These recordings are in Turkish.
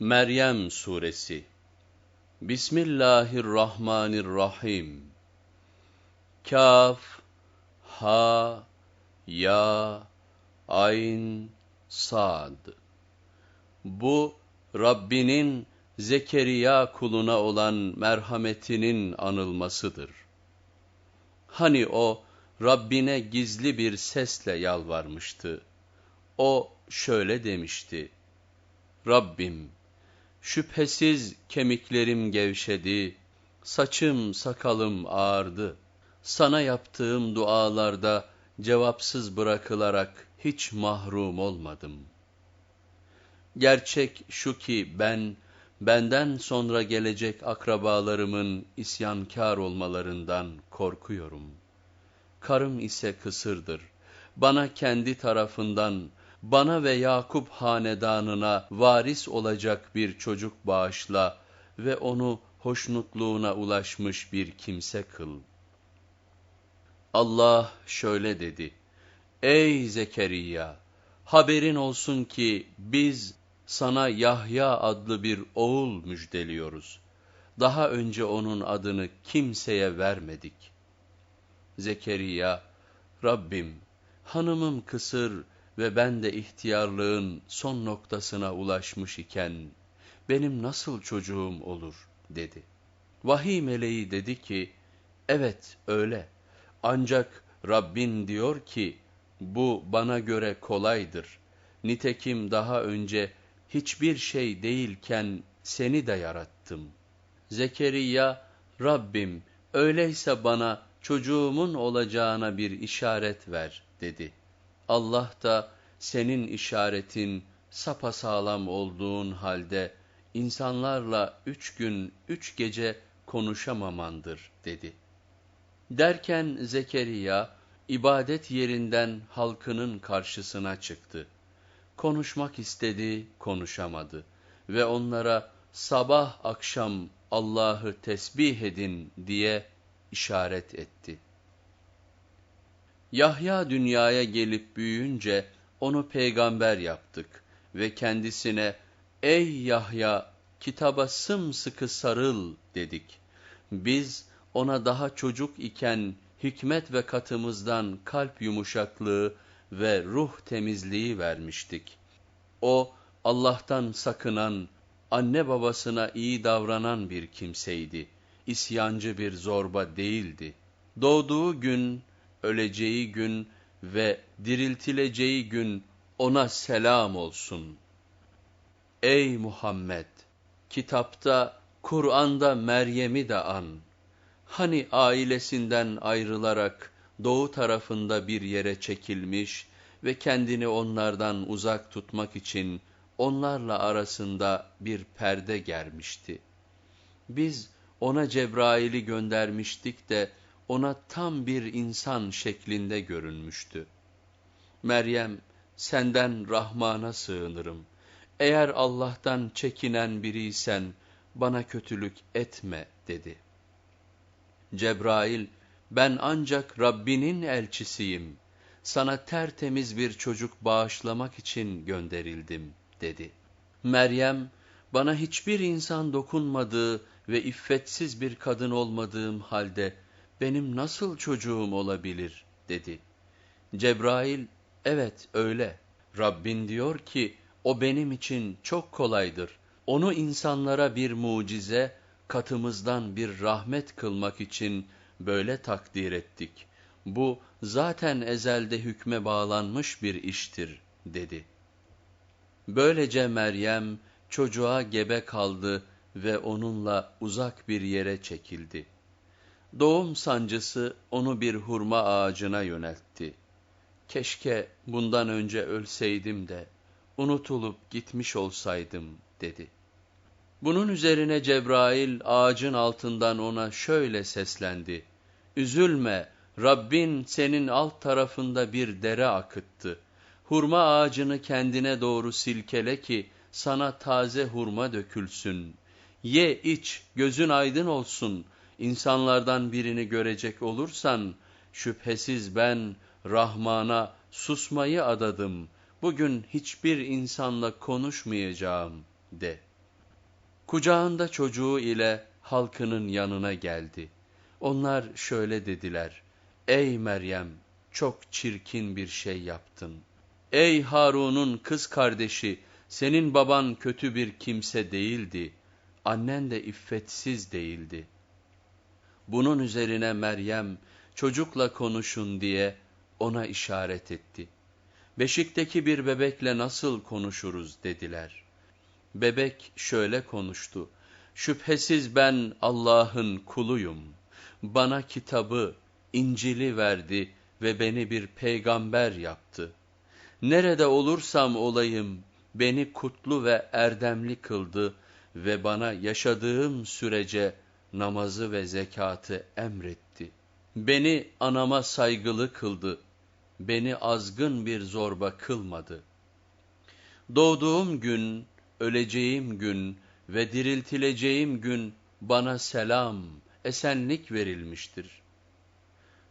Meryem Suresi Bismillahirrahmanirrahim Kaf, Ha, Ya, Ayn, Sad Bu Rabbinin Zekeriya kuluna olan merhametinin anılmasıdır. Hani o Rabbine gizli bir sesle yalvarmıştı. O şöyle demişti: Rabbim Şüphesiz kemiklerim gevşedi, saçım sakalım ağardı. Sana yaptığım dualarda cevapsız bırakılarak hiç mahrum olmadım. Gerçek şu ki ben, benden sonra gelecek akrabalarımın isyankar olmalarından korkuyorum. Karım ise kısırdır. Bana kendi tarafından bana ve Yakup hanedanına varis olacak bir çocuk bağışla ve onu hoşnutluğuna ulaşmış bir kimse kıl. Allah şöyle dedi, Ey Zekeriya! Haberin olsun ki biz sana Yahya adlı bir oğul müjdeliyoruz. Daha önce onun adını kimseye vermedik. Zekeriya, Rabbim, hanımım kısır, ve ben de ihtiyarlığın son noktasına ulaşmış iken benim nasıl çocuğum olur dedi. Vahiy meleği dedi ki evet öyle ancak Rabbin diyor ki bu bana göre kolaydır. Nitekim daha önce hiçbir şey değilken seni de yarattım. Zekeriya Rabbim öyleyse bana çocuğumun olacağına bir işaret ver dedi. Allah da senin işaretin sapasağlam olduğun halde insanlarla üç gün üç gece konuşamamandır dedi. Derken Zekeriya ibadet yerinden halkının karşısına çıktı. Konuşmak istedi, konuşamadı ve onlara sabah akşam Allah'ı tesbih edin diye işaret etti. Yahya dünyaya gelip büyüyünce onu peygamber yaptık ve kendisine ''Ey Yahya kitaba sımsıkı sarıl'' dedik. Biz ona daha çocuk iken hikmet ve katımızdan kalp yumuşaklığı ve ruh temizliği vermiştik. O Allah'tan sakınan, anne babasına iyi davranan bir kimseydi. İsyancı bir zorba değildi. Doğduğu gün öleceği gün ve diriltileceği gün ona selam olsun. Ey Muhammed! Kitapta, Kur'an'da Meryem'i de an. Hani ailesinden ayrılarak doğu tarafında bir yere çekilmiş ve kendini onlardan uzak tutmak için onlarla arasında bir perde germişti. Biz ona Cebrail'i göndermiştik de, ona tam bir insan şeklinde görünmüştü. Meryem, senden Rahman'a sığınırım. Eğer Allah'tan çekinen biriysen bana kötülük etme dedi. Cebrail, ben ancak Rabbinin elçisiyim. Sana tertemiz bir çocuk bağışlamak için gönderildim dedi. Meryem, bana hiçbir insan dokunmadığı ve iffetsiz bir kadın olmadığım halde, benim nasıl çocuğum olabilir dedi. Cebrail evet öyle. Rabbin diyor ki o benim için çok kolaydır. Onu insanlara bir mucize, katımızdan bir rahmet kılmak için böyle takdir ettik. Bu zaten ezelde hükme bağlanmış bir iştir dedi. Böylece Meryem çocuğa gebe kaldı ve onunla uzak bir yere çekildi. Doğum sancısı onu bir hurma ağacına yöneltti. Keşke bundan önce ölseydim de unutulup gitmiş olsaydım dedi. Bunun üzerine Cebrail ağacın altından ona şöyle seslendi. Üzülme, Rabbin senin alt tarafında bir dere akıttı. Hurma ağacını kendine doğru silkele ki sana taze hurma dökülsün. Ye iç, gözün aydın olsun.'' İnsanlardan birini görecek olursan, şüphesiz ben Rahman'a susmayı adadım, bugün hiçbir insanla konuşmayacağım de.'' Kucağında çocuğu ile halkının yanına geldi. Onlar şöyle dediler, Ey Meryem, çok çirkin bir şey yaptın. Ey Harun'un kız kardeşi, senin baban kötü bir kimse değildi, annen de iffetsiz değildi. Bunun üzerine Meryem, çocukla konuşun diye ona işaret etti. Beşikteki bir bebekle nasıl konuşuruz dediler. Bebek şöyle konuştu. Şüphesiz ben Allah'ın kuluyum. Bana kitabı, İncil'i verdi ve beni bir peygamber yaptı. Nerede olursam olayım, beni kutlu ve erdemli kıldı ve bana yaşadığım sürece namazı ve zekatı emretti. Beni anama saygılı kıldı, beni azgın bir zorba kılmadı. Doğduğum gün, öleceğim gün ve diriltileceğim gün bana selam, esenlik verilmiştir.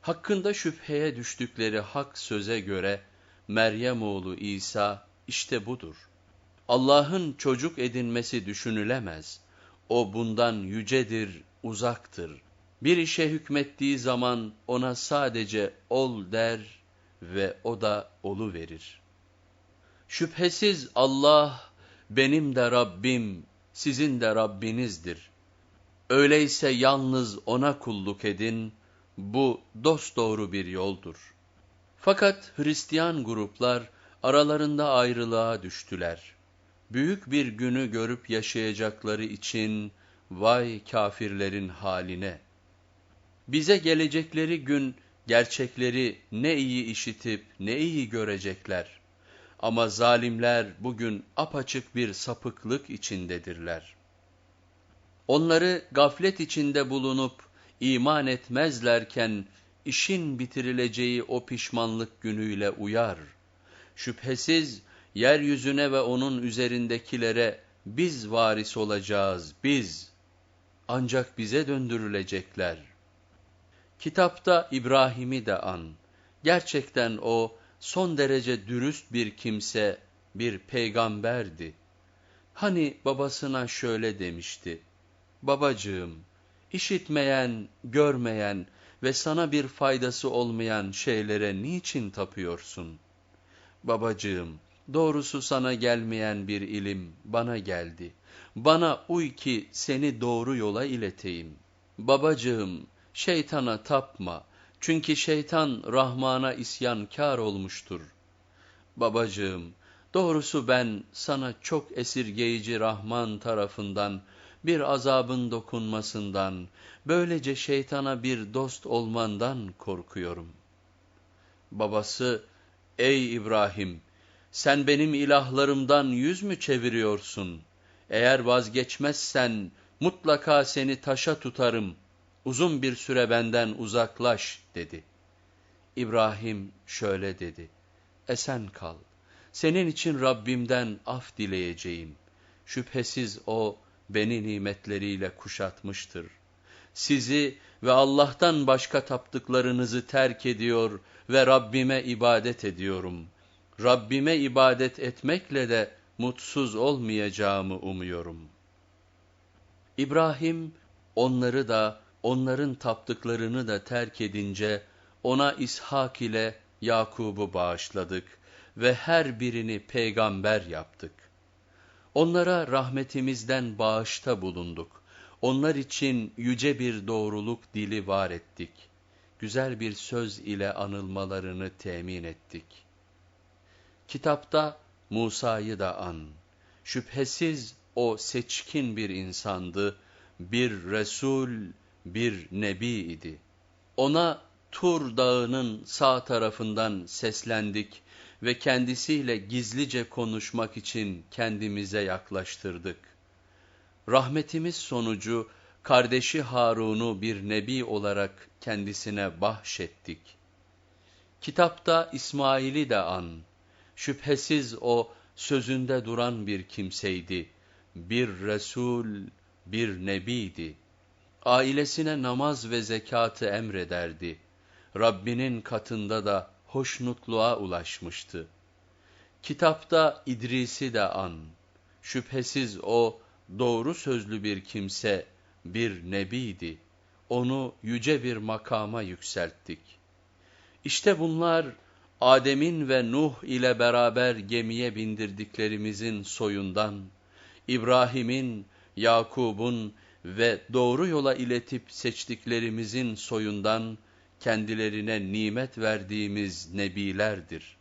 Hakkında şüpheye düştükleri hak söze göre Meryem oğlu İsa işte budur. Allah'ın çocuk edinmesi düşünülemez. O bundan yücedir, uzaktır. Bir işe hükmettiği zaman ona sadece ol der ve o da olu verir. Şüphesiz Allah benim de Rabbim, sizin de Rabbinizdir. Öyleyse yalnız ona kulluk edin, bu dosdoğru bir yoldur. Fakat Hristiyan gruplar aralarında ayrılığa düştüler. Büyük bir günü görüp yaşayacakları için vay kafirlerin haline. Bize gelecekleri gün gerçekleri ne iyi işitip ne iyi görecekler. Ama zalimler bugün apaçık bir sapıklık içindedirler. Onları gaflet içinde bulunup iman etmezlerken işin bitirileceği o pişmanlık günüyle uyar. Şüphesiz yeryüzüne ve onun üzerindekilere biz varis olacağız, biz. Ancak bize döndürülecekler. Kitapta İbrahim'i de an. Gerçekten o son derece dürüst bir kimse, bir peygamberdi. Hani babasına şöyle demişti, Babacığım, işitmeyen, görmeyen ve sana bir faydası olmayan şeylere niçin tapıyorsun? Babacığım, doğrusu sana gelmeyen bir ilim bana geldi. Bana uy ki seni doğru yola ileteyim. Babacığım, şeytana tapma. Çünkü şeytan Rahman'a isyankar olmuştur. Babacığım, doğrusu ben sana çok esirgeyici Rahman tarafından bir azabın dokunmasından, böylece şeytana bir dost olmandan korkuyorum. Babası, ey İbrahim, sen benim ilahlarımdan yüz mü çeviriyorsun? Eğer vazgeçmezsen mutlaka seni taşa tutarım, uzun bir süre benden uzaklaş dedi. İbrahim şöyle dedi, esen kal, senin için Rabbimden af dileyeceğim. Şüphesiz o, beni nimetleriyle kuşatmıştır. Sizi ve Allah'tan başka taptıklarınızı terk ediyor ve Rabbime ibadet ediyorum. Rabbime ibadet etmekle de mutsuz olmayacağımı umuyorum. İbrahim onları da onların taptıklarını da terk edince ona İshak ile Yakub'u bağışladık ve her birini peygamber yaptık. Onlara rahmetimizden bağışta bulunduk. Onlar için yüce bir doğruluk dili var ettik. Güzel bir söz ile anılmalarını temin ettik. Kitapta Musa'yı da an. Şüphesiz o seçkin bir insandı, bir Resul, bir Nebi idi. Ona Tur dağının sağ tarafından seslendik ve kendisiyle gizlice konuşmak için kendimize yaklaştırdık. Rahmetimiz sonucu kardeşi Harun'u bir nebi olarak kendisine bahşettik. Kitapta İsmail'i de an. Şüphesiz o sözünde duran bir kimseydi. Bir Resul, bir Nebiydi. Ailesine namaz ve zekatı emrederdi. Rabbinin katında da hoşnutluğa ulaşmıştı. Kitapta İdris'i de an. Şüphesiz o doğru sözlü bir kimse, bir nebiydi. Onu yüce bir makama yükselttik. İşte bunlar Adem'in ve Nuh ile beraber gemiye bindirdiklerimizin soyundan, İbrahim'in, Yakub'un ve doğru yola iletip seçtiklerimizin soyundan kendilerine nimet verdiğimiz nebilerdir.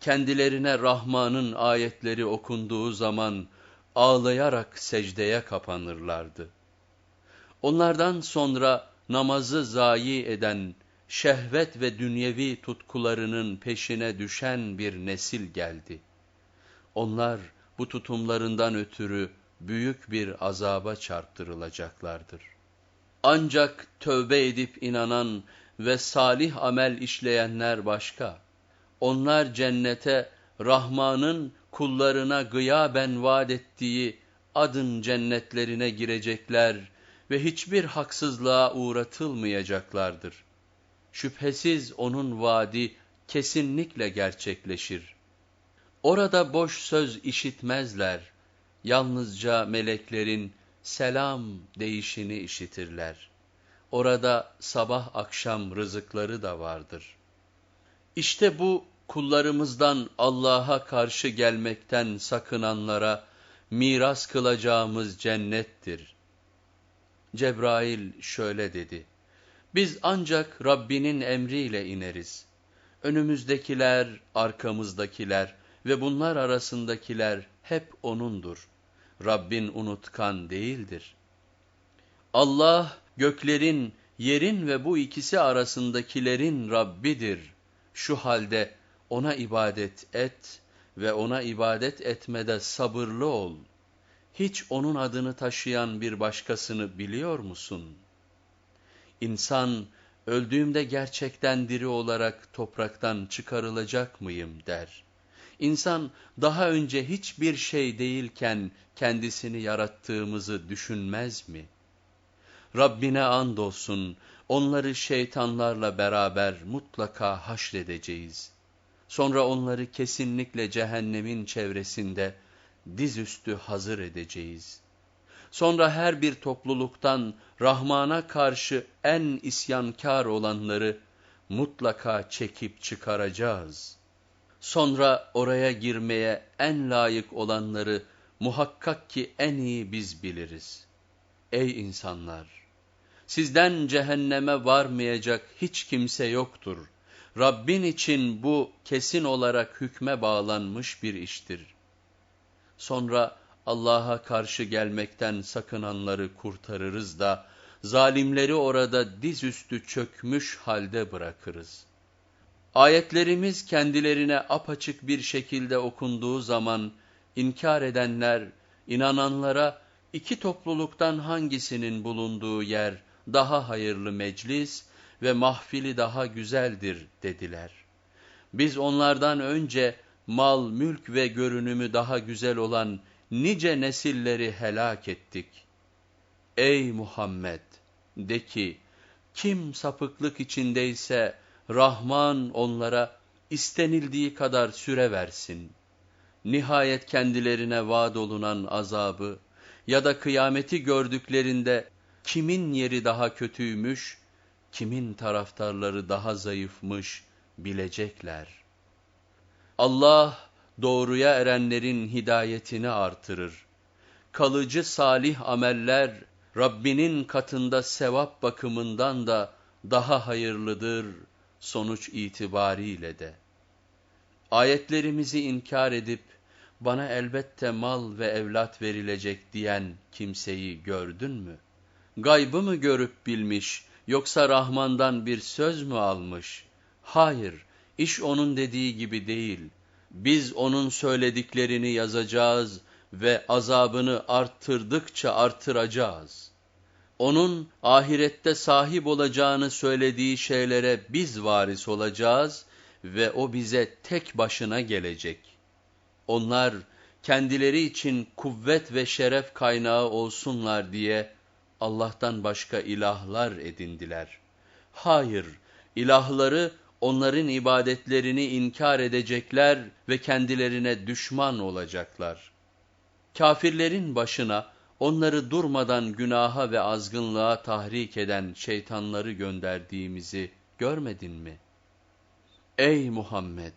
Kendilerine Rahman'ın ayetleri okunduğu zaman ağlayarak secdeye kapanırlardı. Onlardan sonra namazı zayi eden, şehvet ve dünyevi tutkularının peşine düşen bir nesil geldi. Onlar bu tutumlarından ötürü büyük bir azaba çarptırılacaklardır. Ancak tövbe edip inanan ve salih amel işleyenler başka. Onlar cennete Rahman'ın kullarına gıyaben vaat ettiği adın cennetlerine girecekler ve hiçbir haksızlığa uğratılmayacaklardır. Şüphesiz onun vaadi kesinlikle gerçekleşir. Orada boş söz işitmezler, yalnızca meleklerin selam değişini işitirler. Orada sabah akşam rızıkları da vardır. İşte bu kullarımızdan Allah'a karşı gelmekten sakınanlara miras kılacağımız cennettir. Cebrail şöyle dedi, biz ancak Rabbinin emriyle ineriz. Önümüzdekiler, arkamızdakiler ve bunlar arasındakiler hep O'nundur. Rabbin unutkan değildir. Allah göklerin, yerin ve bu ikisi arasındakilerin Rabbidir. Şu halde ona ibadet et ve ona ibadet etmede sabırlı ol. Hiç onun adını taşıyan bir başkasını biliyor musun? İnsan, öldüğümde gerçekten diri olarak topraktan çıkarılacak mıyım der. İnsan daha önce hiçbir şey değilken kendisini yarattığımızı düşünmez mi? Rabbine andolsun onları şeytanlarla beraber mutlaka haşredeceğiz. Sonra onları kesinlikle cehennemin çevresinde dizüstü hazır edeceğiz. Sonra her bir topluluktan Rahman'a karşı en isyankar olanları mutlaka çekip çıkaracağız.'' Sonra oraya girmeye en layık olanları muhakkak ki en iyi biz biliriz. Ey insanlar! Sizden cehenneme varmayacak hiç kimse yoktur. Rabbin için bu kesin olarak hükme bağlanmış bir iştir. Sonra Allah'a karşı gelmekten sakınanları kurtarırız da, zalimleri orada dizüstü çökmüş halde bırakırız.'' Ayetlerimiz kendilerine apaçık bir şekilde okunduğu zaman inkar edenler inananlara iki topluluktan hangisinin bulunduğu yer daha hayırlı meclis ve mahfili daha güzeldir dediler. Biz onlardan önce mal, mülk ve görünümü daha güzel olan nice nesilleri helak ettik. Ey Muhammed! De ki, kim sapıklık içindeyse, Rahman onlara istenildiği kadar süre versin. Nihayet kendilerine vaad olunan azabı ya da kıyameti gördüklerinde kimin yeri daha kötüymüş, kimin taraftarları daha zayıfmış bilecekler. Allah doğruya erenlerin hidayetini artırır. Kalıcı salih ameller Rabbinin katında sevap bakımından da daha hayırlıdır sonuç itibariyle de. Ayetlerimizi inkar edip, bana elbette mal ve evlat verilecek diyen kimseyi gördün mü? Gaybı mı görüp bilmiş, yoksa Rahman'dan bir söz mü almış? Hayır, iş onun dediği gibi değil. Biz onun söylediklerini yazacağız ve azabını arttırdıkça artıracağız.'' onun ahirette sahip olacağını söylediği şeylere biz varis olacağız ve o bize tek başına gelecek. Onlar kendileri için kuvvet ve şeref kaynağı olsunlar diye Allah'tan başka ilahlar edindiler. Hayır, ilahları onların ibadetlerini inkar edecekler ve kendilerine düşman olacaklar. Kafirlerin başına onları durmadan günaha ve azgınlığa tahrik eden şeytanları gönderdiğimizi görmedin mi? Ey Muhammed!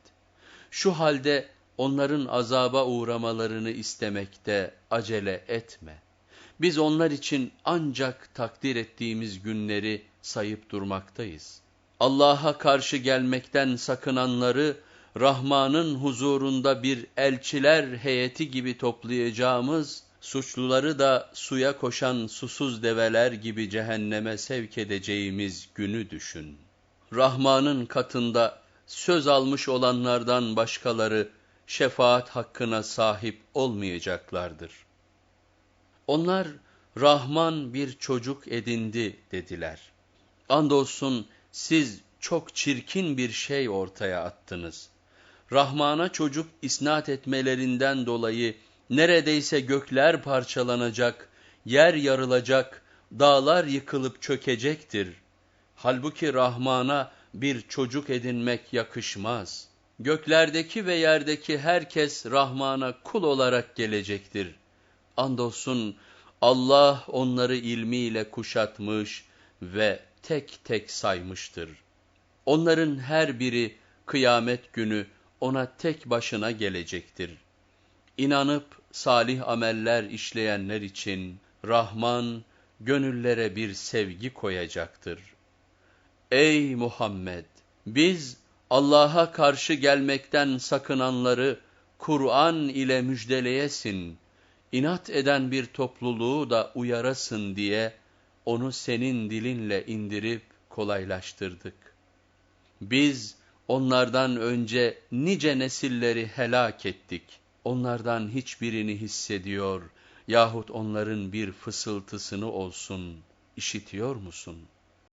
Şu halde onların azaba uğramalarını istemekte acele etme. Biz onlar için ancak takdir ettiğimiz günleri sayıp durmaktayız. Allah'a karşı gelmekten sakınanları, Rahman'ın huzurunda bir elçiler heyeti gibi toplayacağımız, suçluları da suya koşan susuz develer gibi cehenneme sevk edeceğimiz günü düşün. Rahman'ın katında söz almış olanlardan başkaları şefaat hakkına sahip olmayacaklardır. Onlar Rahman bir çocuk edindi dediler. Andolsun siz çok çirkin bir şey ortaya attınız. Rahman'a çocuk isnat etmelerinden dolayı neredeyse gökler parçalanacak, yer yarılacak, dağlar yıkılıp çökecektir. Halbuki Rahman'a bir çocuk edinmek yakışmaz. Göklerdeki ve yerdeki herkes Rahman'a kul olarak gelecektir. Andolsun Allah onları ilmiyle kuşatmış ve tek tek saymıştır. Onların her biri kıyamet günü ona tek başına gelecektir. İnanıp salih ameller işleyenler için Rahman gönüllere bir sevgi koyacaktır. Ey Muhammed! Biz Allah'a karşı gelmekten sakınanları Kur'an ile müjdeleyesin, inat eden bir topluluğu da uyarasın diye onu senin dilinle indirip kolaylaştırdık. Biz onlardan önce nice nesilleri helak ettik. Onlardan hiçbirini hissediyor yahut onların bir fısıltısını olsun işitiyor musun?''